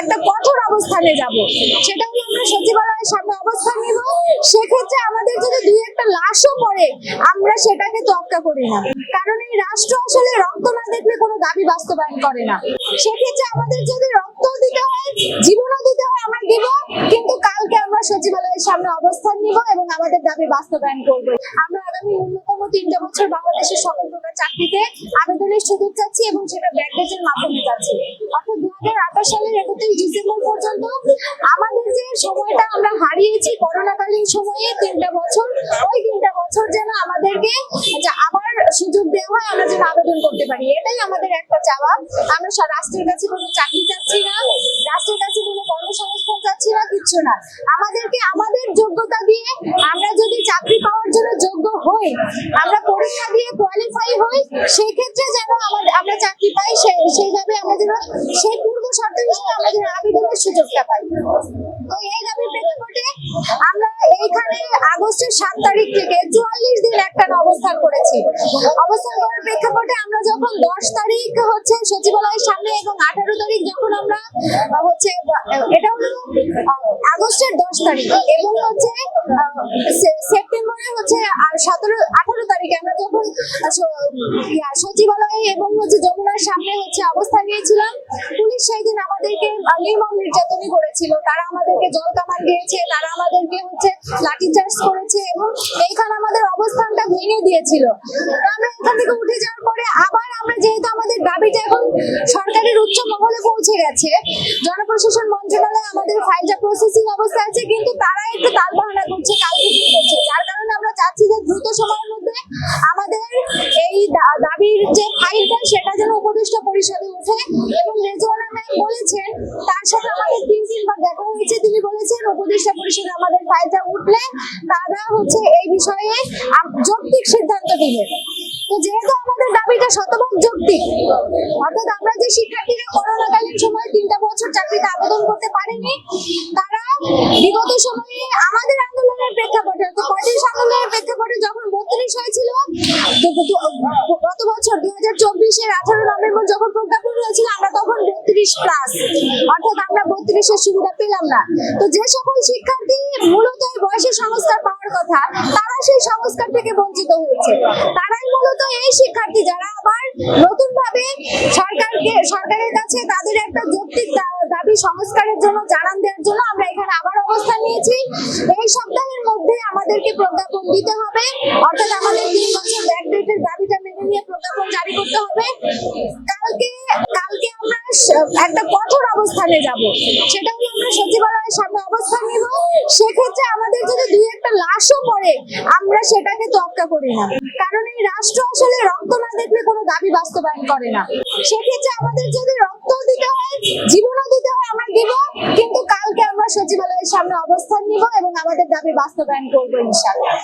একটা কঠোর অবস্থানে যাব। সেটা হলো আমরা সচিবালয়ের সামনে অবস্থান নিব। সেক্ষেত্রে আমাদের যদি দুই একটা লাশও পড়ে, আমরা সেটাকে তোয়াক্কা করি না। কারণ এই রাষ্ট্র আসলে রক্ত না দেখলে কোনো দাবি বাস্তবায়ন করে না। সেক্ষেত্রে আমাদের যদি রক্ত দিতে হয়, জীবনও দিতে হয়, আমরা দিব। কিন্তু কালকে আমরা সচিবালয়ের সামনে অবস্থান নিব এবং আমাদের দাবি বাস্তবায়ন করব। আমরা আগামী ন্যূনতম তিনটা বছর বাংলাদেশের সকল প্রকার চাকরিতে আবেদনের সুযোগ চাচ্ছি এবং সেটা ব্যাকডেটের মাধ্যমে চাচ্ছি। অর্থাৎ আঠাশ সালের একত্রিশ ডিসেম্বর পর্যন্ত আমাদের যে সময়টা আমরা হারিয়েছি করোনাকালীন সময়ে তিনটা বছর, ওই তিনটা বছর যেন আমাদেরকে আবার সুযোগ দেওয়া হয়, আমরা যেন আবেদন করতে পারি। এটাই আমাদের একটা চাওয়া। আমরা রাষ্ট্রের কাছে কোনো চাকরি চাচ্ছি না, রাষ্ট্রের কাছে কোনো কর্মসংস্থান চাচ্ছি না, কিচ্ছু না। আমাদেরকে আমাদের যোগ্যতা দিয়ে আমরা যদি চাকরি পাওয়ার জন্য যোগ্য হই, আমরা পরীক্ষা দিয়ে কোয়ালিফাই হই সেই ক্ষেত্রে যেন আমাদের আমরা চাকরি পাই সেইভাবে আমরা যেন সেই পূর্ব শর্ত হিসেবে আমরা যেন আবেদনের সুযোগটা পাই তো এই আমরা চুয়াল্লিশ দিন একটা অবস্থান করেছি। অবস্থান আমরা যখন দশ তারিখ সামনে এবং আঠারো তারিখ যখন আমরা হচ্ছে, এটা হলো আগস্টের দশ তারিখ এবং হচ্ছে সেপ্টেম্বরে হচ্ছে সতেরো, আঠারো তারিখে আমরা যখন সচিবালয়ে এবং হচ্ছে সামনে অবস্থান নিয়েছিলাম, পুলিশ সেই দিন আমাদেরকে নির্মম নির্যাতনই করেছিল। তারা আমাদেরকে জল কামান দিয়েছে, তারা আমাদেরকে হচ্ছে লাঠিচার্জ করেছে এবং এইখানে আমাদের অবস্থানটা ভেঙে দিয়েছিল। আমরা এখান থেকে উঠে যাওয়ার পরে আবার আমরা যেহেতু আমাদের দাবিটা এখন সরকারের উচ্চ মহলে পৌঁছে গেছে, জনপ্রশাসন মন্ত্রণালয় আমাদের ফাইলটা প্রসেসিং অবস্থা আছে, কিন্তু তারা একটু তালবাহানা করছে যার কারণে আমরা চাচ্ছি যে দ্রুত সময়ের মধ্যে আমাদের এই দা- দাবির যে ফাইলটা সেটা যেন উপদেষ্টা পরিষদে ওঠে এবং রেজওয়ানা বলেছেন, তার সাথে আমাদের তিন তিনবার দেখা হয়েছে। তিনি বলেছেন, উপদেষ্টা পরিষদে আমাদের ফাইলটা উঠলে তারা হচ্ছে এই বিষয়ে যৌক্তিক সিদ্ধান্ত দিবে তো যেহেতু আমাদের দাবিটা শতভাগ যৌক্তিক, অর্থাৎ আমরা যে শিক্ষার্থীরা করোনাকালীন সময়ে তিনটা বছর চাকরিতে আবেদন করতে পারেনি, তারা বিগত সময়ে আমাদের আন্দোলনের প্রেক্ষাপটে অর্থাৎ পঁয়ত্রিশ আন্দোলনের প্রেক্ষাপটে যখন বত্রিশ হয়েছিল তো- তো- গত বছর দুই হাজার চব্বিশের আঠারো নভেম্বর যখন প্রজ্ঞাপন হয়েছিল, আমরা তখন বত্রিশ প্লাস অর্থাৎ আমরা বত্রিশের সুবিধা পেলাম না। তো যে সকল শিক্ষার্থী মূলত বয়সের সংস্কার পাওয়ার কথা, তারা সেই সংস্কার থেকে বঞ্চিত হয়েছে। তারাই মূলত এই শিক্ষার্থী যারা আবার নতুন ভাবে সরকারকে, সরকারের কাছে তাদের একটা যৌক্তিক দাবি সংস্কারের জন্য জানান দেওয়ার জন্য আমরা এখানে আবার অবস্থান নিয়েছি। এই সপ্তাহের মধ্যে আমাদেরকে প্রজ্ঞাপন দিতে হবে। অর্থাৎ আমাদের তিন বছর মেনে নিয়ে প্রজ্ঞাপন জারি করতে হবে। কালকে কালকে আমরা একটা কঠোর অবস্থানে যাব। সেটা হলো আমরা সচিবালয়ের সামনে অবস্থান নিব। সেক্ষেত্রে আমাদের যদি দুই একটা লাশও পড়ে, আমরা সেটাকে তোয়াক্কা করি না। কারণ এই রাষ্ট্র আসলে রক্ত না দেখলে কোনো দাবি বাস্তবায়ন করে না। সেক্ষেত্রে আমাদের যদি রক্ত দিতে হয়, জীবনও দিতে হয়, আমরা দিব। কিন্তু কালকে আমরা সচিবালয়ের সামনে অবস্থান নিব এবং আমাদের দাবি বাস্তবায়ন করব ইনশাল্লাহ